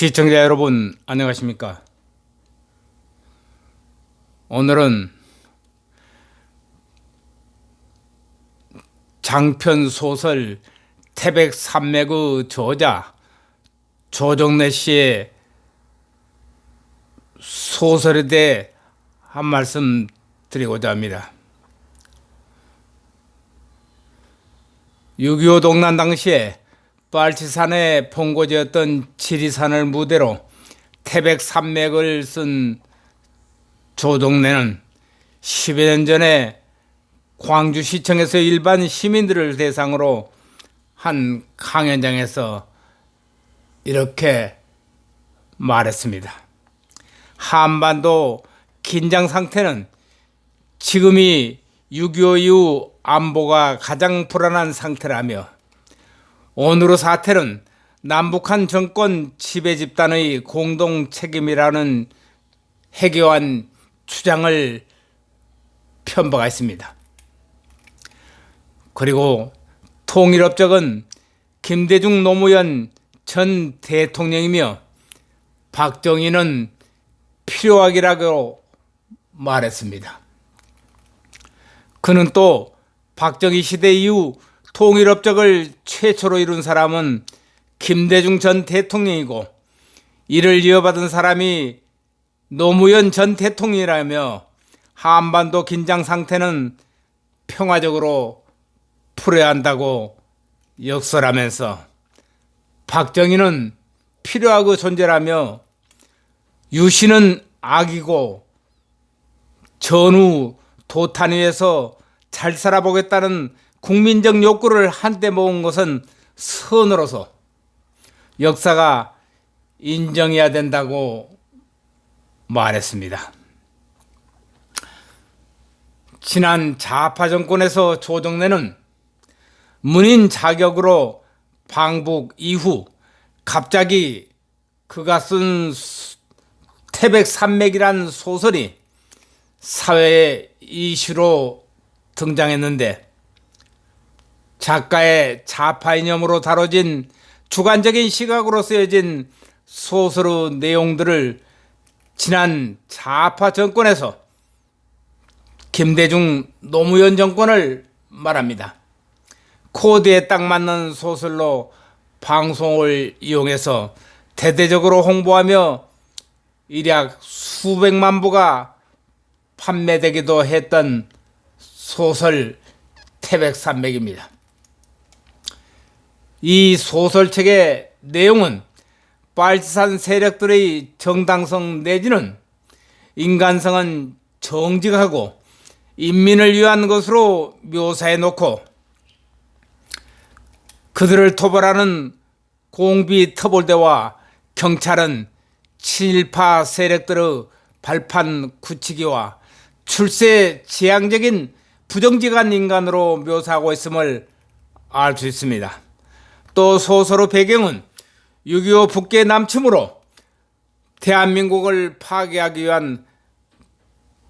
시청자 여러분 안녕하십니까? 오늘은 장편 소설 태백 산맥의 저자 조정래 씨의 소설에 대해 한 말씀 드리고자 합니다. 6.25 동란 당시에 빨치산에 본고지였던 지리산을 무대로 태백 산맥을 쓴 조동래는 10여 년 전에 광주시청에서 일반 시민들을 대상으로 한 강연장에서 이렇게 말했습니다. 한반도 긴장 상태는 지금이 6.25 이후 안보가 가장 불안한 상태라며 오늘의 사태는 남북한 정권 지배 집단의 공동 책임이라는 해교한 주장을 편박했습니다. 그리고 통일업적은 김대중 노무현 전 대통령이며 박정희는 필요하기라고 말했습니다. 그는 또 박정희 시대 이후 통일업적을 최초로 이룬 사람은 김대중 전 대통령이고 이를 이어받은 사람이 노무현 전 대통령이라며 한반도 긴장 상태는 평화적으로 풀어야 한다고 역설하면서 박정희는 필요하고 존재라며 유신은 악이고 전후 도탄 위에서 잘 살아보겠다는 국민적 욕구를 한때 모은 것은 선으로서 역사가 인정해야 된다고 말했습니다. 지난 좌파 정권에서 조정래는 문인 자격으로 방북 이후 갑자기 그가 쓴 태백 산맥이란 소설이 사회의 이슈로 등장했는데 작가의 자파 이념으로 다뤄진 주관적인 시각으로 쓰여진 소설의 내용들을 지난 좌파 정권에서 김대중 노무현 정권을 말합니다. 코드에 딱 맞는 소설로 방송을 이용해서 대대적으로 홍보하며 일약 수백만 부가 판매되기도 했던 소설 태백산맥입니다. 이 소설책의 내용은 빨치산 세력들의 정당성 내지는 인간성은 정직하고 인민을 위한 것으로 묘사해 놓고 그들을 토벌하는 공비 터벌대와 경찰은 친일파 세력들의 발판 굳히기와 출세 지향적인 부정직한 인간으로 묘사하고 있음을 알 수 있습니다. 또 소설의 배경은 6.25 북계 남침으로 대한민국을 파괴하기 위한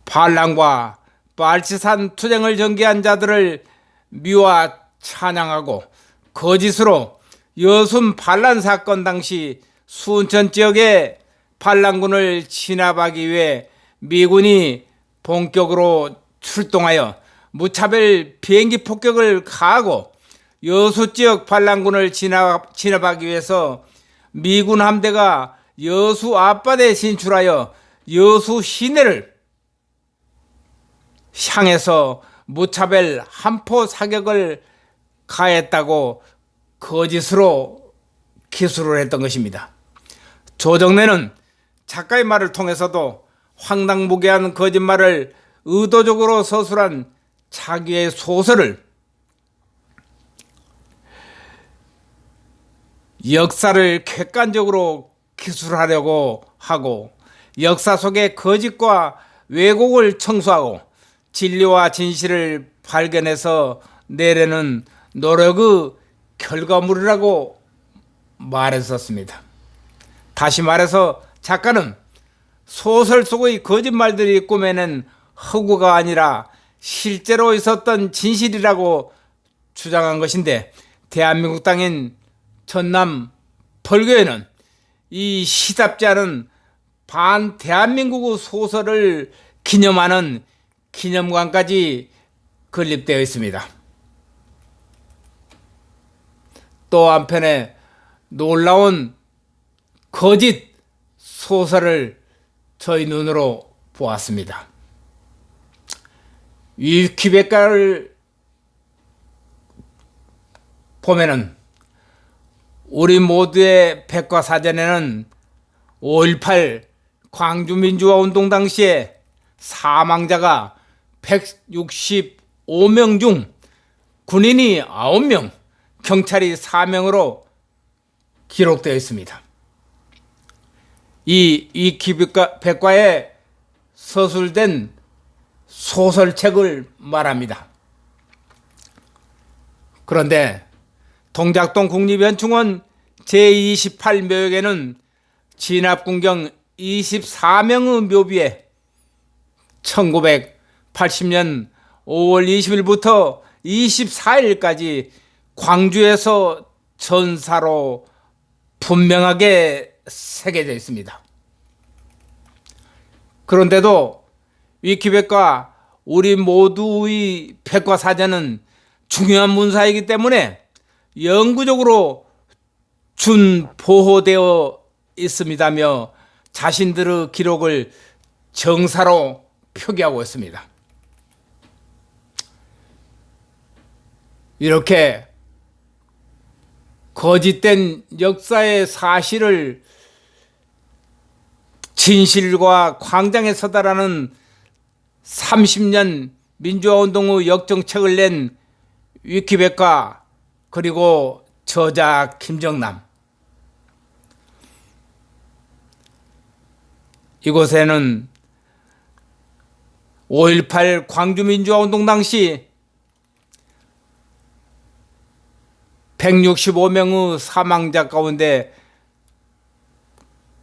반란과 빨치산 투쟁을 전개한 자들을 미화 찬양하고 거짓으로 여순 반란 사건 당시 순천 지역에 반란군을 진압하기 위해 미군이 본격으로 출동하여 무차별 비행기 폭격을 가하고 여수 지역 반란군을 진압, 진압하기 위해서 미군 함대가 여수 앞바다에 진출하여 여수 시내를 향해서 무차별 한포 사격을 가했다고 거짓으로 기술을 했던 것입니다. 조정래는 작가의 말을 통해서도 황당무계한 거짓말을 의도적으로 서술한 자기의 소설을 역사를 객관적으로 기술하려고 하고 역사 속의 거짓과 왜곡을 청소하고 진리와 진실을 발견해서 내려는 노력의 결과물이라고 말했었습니다. 다시 말해서 작가는 소설 속의 거짓말들이 꾸며낸 허구가 아니라 실제로 있었던 진실이라고 주장한 것인데 대한민국 땅인 전남 벌교에는 이 시답지 않은 반 대한민국 소설을 기념하는 기념관까지 건립되어 있습니다. 또 한편에 놀라운 거짓 소설을 저희 눈으로 보았습니다. 위키백과를 보면은 우리 모두의 백과사전에는 5.18 광주민주화 운동 당시에 사망자가 165명 중 군인이 9명, 경찰이 4명으로 기록되어 있습니다. 이 위키백과에 서술된 소설책을 말합니다. 그런데 동작동 국립연충원 제28묘역에는 진압군경 24명의 묘비에 1980년 5월 20일부터 24일까지 광주에서 전사로 분명하게 새겨져 있습니다. 그런데도 위키백과 우리 모두의 백과 사전은 중요한 문사이기 때문에 영구적으로 준 보호되어 있습니다며 자신들의 기록을 정사로 표기하고 있습니다. 이렇게 거짓된 역사의 사실을 진실과 광장에 서다라는 30년 민주화운동의 역정책을 낸 위키백과 그리고 저자 김정남 이곳에는 5.18 광주민주화운동 당시 165명의 사망자 가운데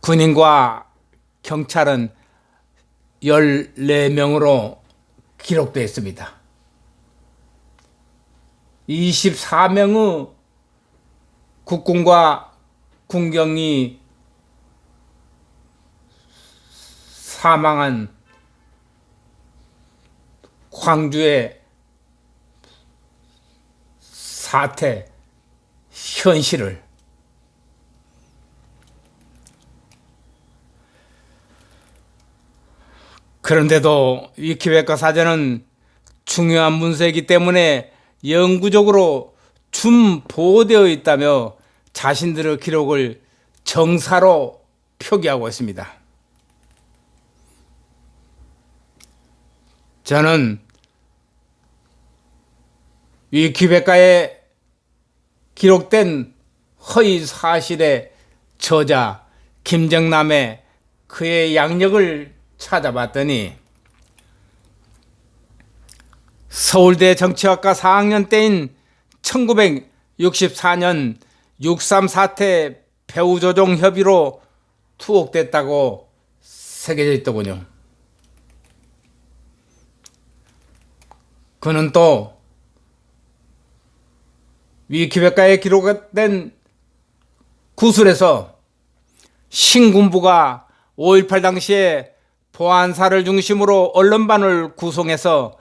군인과 경찰은 14명으로 기록되어 있습니다. 24명의 국군과 군경이 사망한 광주의 사태 현실을 그런데도 위키백과 사전은 중요한 문서이기 때문에 영구적으로 준 보호되어 있다며 자신들의 기록을 정사로 표기하고 있습니다. 저는 위키백과에 기록된 허위 사실의 저자 김정남의 그의 양력을 찾아봤더니 서울대 정치학과 4학년 때인 1964년 6.3 사태 배후조정 협의로 투옥됐다고 새겨져 있더군요. 그는 또 위키백과에 기록된 구술에서 신군부가 5.18 당시에 보안사를 중심으로 언론반을 구성해서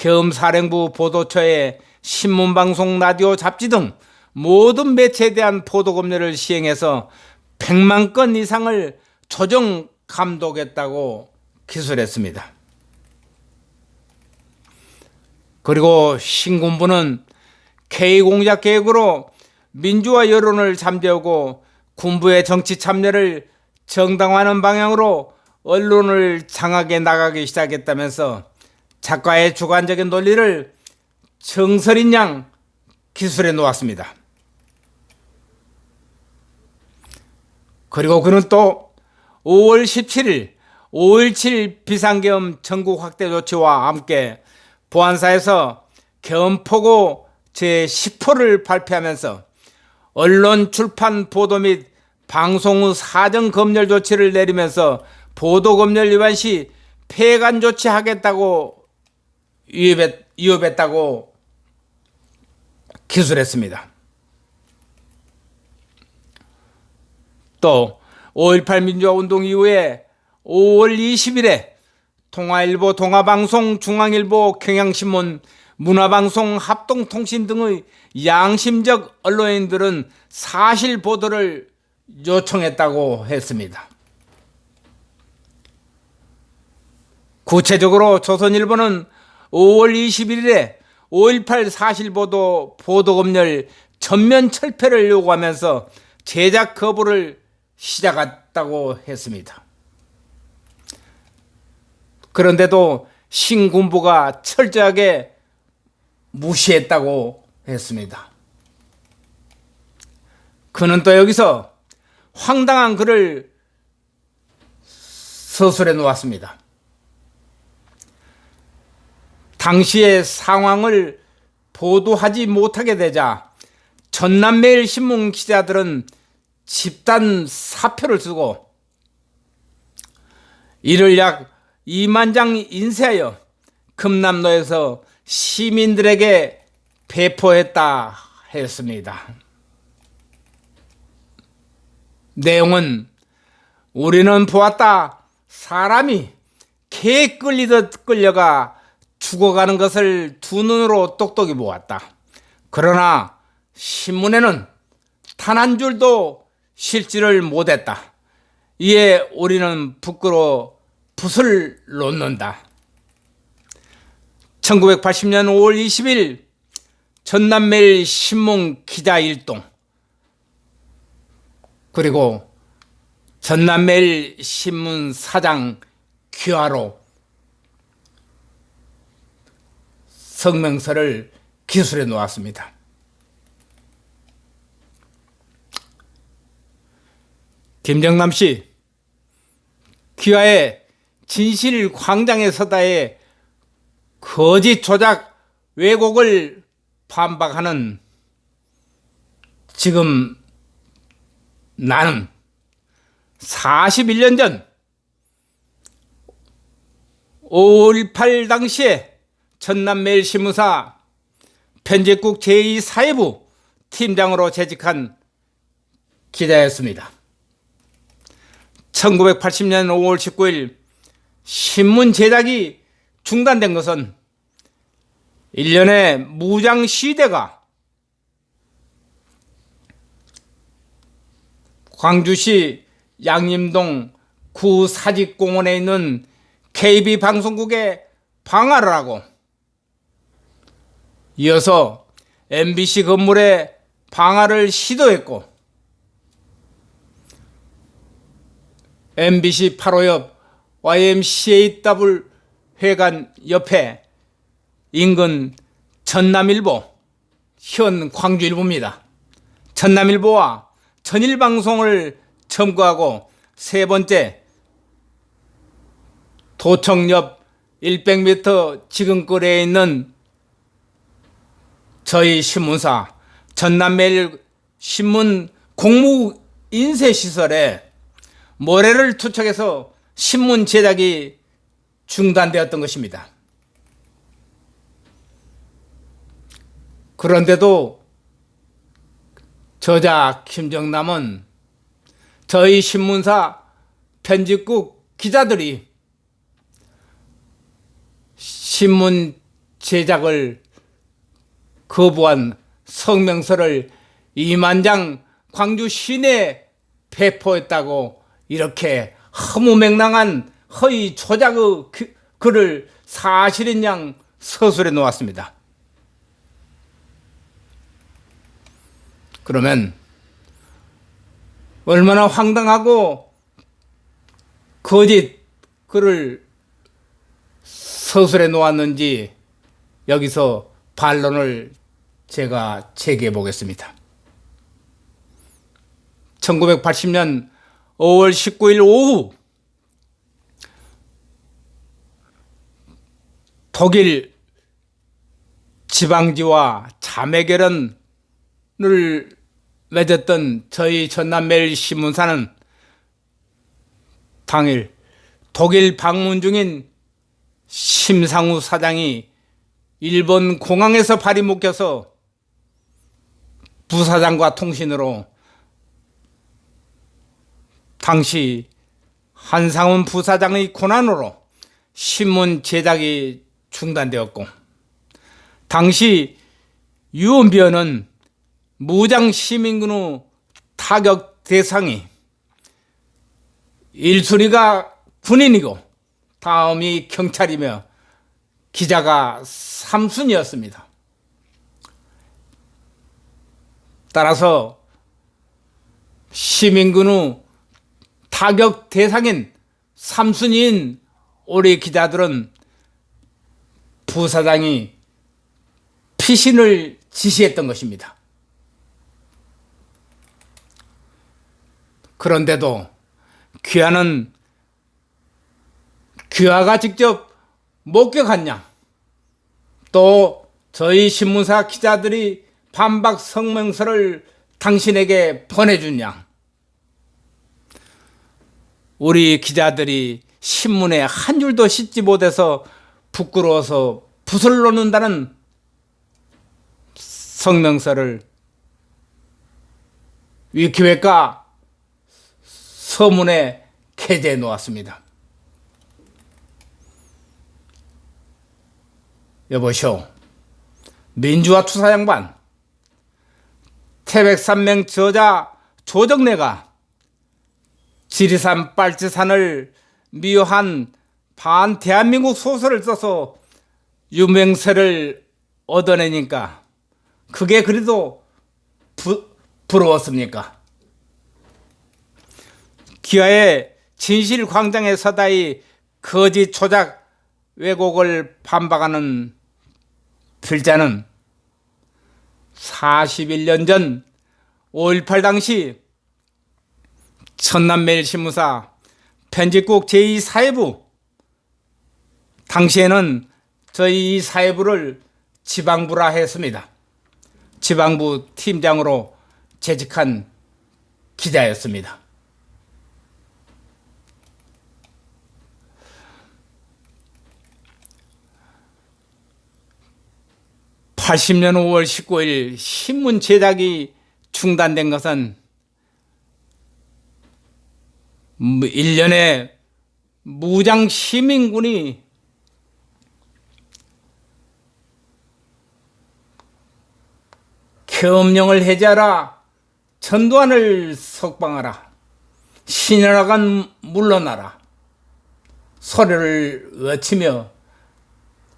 겸사령부 보도처에 신문방송, 라디오, 잡지 등 모든 매체에 대한 보도검열을 시행해서 100만 건 이상을 조정 감독했다고 기술했습니다. 그리고 신군부는 K공작 계획으로 민주화 여론을 잠재우고 군부의 정치 참여를 정당화하는 방향으로 언론을 장악해 나가기 시작했다면서 작가의 주관적인 논리를 정설인 양 기술해 놓았습니다. 그리고 그는 또 5월 17일 5.17 비상계엄 전국 확대 조치와 함께 보안사에서 겸포고 제10호를 발표하면서 언론 출판 보도 및 방송 후 사정 검열 조치를 내리면서 보도 검열 위반 시 폐간 조치하겠다고 위협했, 위협했다고 기술했습니다. 또 5.18 민주화운동 이후에 5월 20일에 통화일보, 동아방송, 중앙일보, 경향신문, 문화방송, 합동통신 등의 양심적 언론인들은 사실 보도를 요청했다고 했습니다. 구체적으로 조선일보는 5월 21일에 5.18 사실보도 보도검열 전면 철폐를 요구하면서 제작 거부를 시작했다고 했습니다. 그런데도 신군부가 철저하게 무시했다고 했습니다. 그는 또 여기서 황당한 글을 서술해 놓았습니다. 당시의 상황을 보도하지 못하게 되자 전남매일 신문 기자들은 집단 사표를 쓰고 이를 약 2만 장 인쇄하여 금남로에서 시민들에게 배포했다 했습니다. 내용은 우리는 보았다. 사람이 개 끌리듯 끌려가 죽어가는 것을 두 눈으로 똑똑히 보았다. 그러나 신문에는 단 한 줄도 실지를 못했다. 이에 우리는 부끄러워 붓을 놓는다. 1980년 5월 20일 전남매일 신문 기자 일동 그리고 전남매일 신문 사장 귀하로 성명서를 기술해 놓았습니다. 김정남 씨, 귀하의 진실 광장에 서다에 거짓 조작 왜곡을 반박하는 지금 나는 41년 전 5.18 당시에 전남매일신문사 편집국 제2사회부 팀장으로 재직한 기자였습니다. 1980년 5월 19일 신문 제작이 중단된 것은 일련의 무장 시대가 광주시 양림동 구사직공원에 있는 KB 방송국에 방화를 하고 이어서 MBC 건물에 방화를 시도했고 MBC 8호 옆 YMCAW 회관 옆에 인근 전남일보 현 광주일보입니다. 전남일보와 전일방송을 첨부하고 세 번째 도청 옆 100m 지금 거리에 있는 저희 신문사 전남매일 신문 공무 인쇄 시설에 모래를 투척해서 신문 제작이 중단되었던 것입니다. 그런데도 저자 김정남은 저희 신문사 편집국 기자들이 신문 제작을 거부한 성명서를 2만 장 광주 시내에 배포했다고 이렇게 허무맹랑한 허위 조작의 글을 사실인 양 서술해 놓았습니다. 그러면 얼마나 황당하고 거짓 글을 서술해 놓았는지 여기서 반론을 제가 제기해 보겠습니다. 1980년 5월 19일 오후 독일 지방지와 자매 결혼을 맺었던 저희 전남매일 신문사는 당일 독일 방문 중인 심상우 사장이 일본 공항에서 발이 묶여서 부사장과 통신으로 당시 한상훈 부사장의 고난으로 신문 제작이 중단되었고 당시 유언비어는 무장 시민군의 타격 대상이 1순위가 군인이고 다음이 경찰이며 기자가 3순위였습니다. 따라서 시민군의 타격 대상인 3순위인 우리 기자들은 부사장이 피신을 지시했던 것입니다. 그런데도 귀하는 귀하가 직접 목격한 양, 또 저희 신문사 기자들이 반박 성명서를 당신에게 보내준 양, 우리 기자들이 신문에 한 줄도 씻지 못해서 부끄러워서 붓을 놓는다는 성명서를 위키백과 서문에 게재해 놓았습니다. 여보시오. 민주화 투사 양반 태백산맹 저자 조정래가 지리산 빨치산을 미화한 반 대한민국 소설을 써서 유명세를 얻어내니까 그게 그래도 부, 부러웠습니까? 기아의 진실 광장에 서다이 거짓 조작 왜곡을 반박하는 필자는 41년 전 5.18 당시 천남매일 신무사 편집국 제2사회부 당시에는 저희 이 사회부를 지방부라 했습니다. 지방부 팀장으로 재직한 기자였습니다. (80년 5월 19일) 신문 제작이 중단된 것은 1년에 무장 시민군이 계엄령을 해제하라. 전두환을 석방하라. 신현아간 물러나라. 소리를 외치며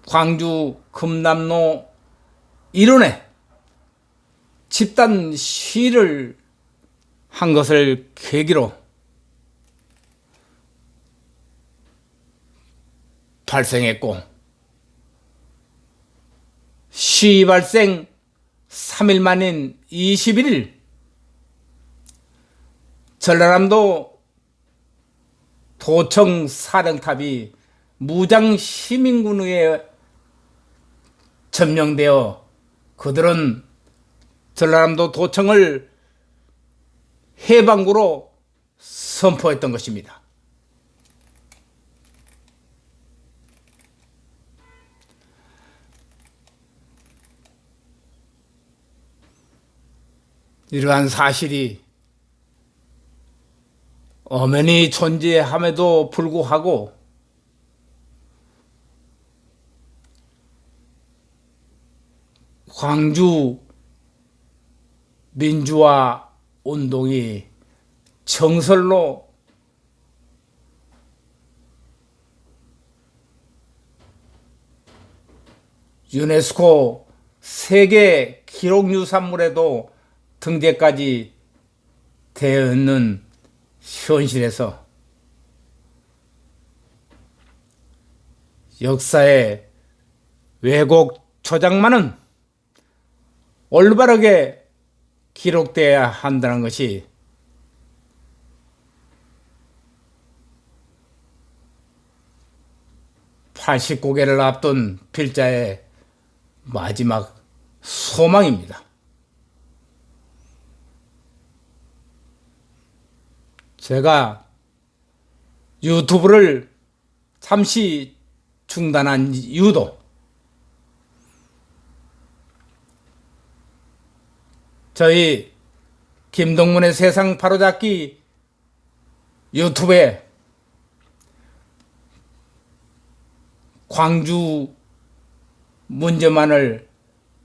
광주 금남로 일원에 집단 시위를 한 것을 계기로 발생했고 시위 발생 3일 만인 21일 전라남도 도청 사령탑이 무장 시민군에 점령되어 그들은 전라남도 도청을 해방구로 선포했던 것입니다. 이러한 사실이 엄연히 존재함에도 불구하고 광주 민주화 운동이 정설로 유네스코 세계 기록유산물에도 등재까지 되어 있는 현실에서 역사의 왜곡 조작만은 올바르게 기록돼야 한다는 것이 (89개를) 앞둔 필자의 마지막 소망입니다. 제가 유튜브를 잠시 중단한 이유도 저희 김동문의 세상 바로잡기 유튜브에 광주 문제만을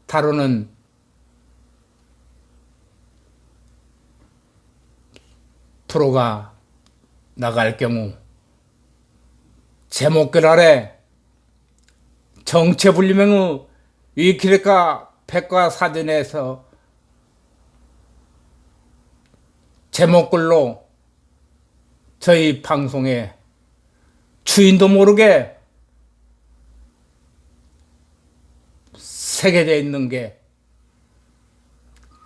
다루는 프로가 나갈 경우 제목글 아래 정체불명의 위키리카 백과사전에서 제목글로 저희 방송에 주인도 모르게 새겨져 있는 게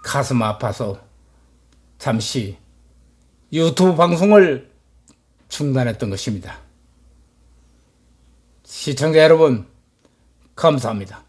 가슴 아파서 잠시 유튜브 방송을 중단했던 것입니다. 시청자 여러분, 감사합니다.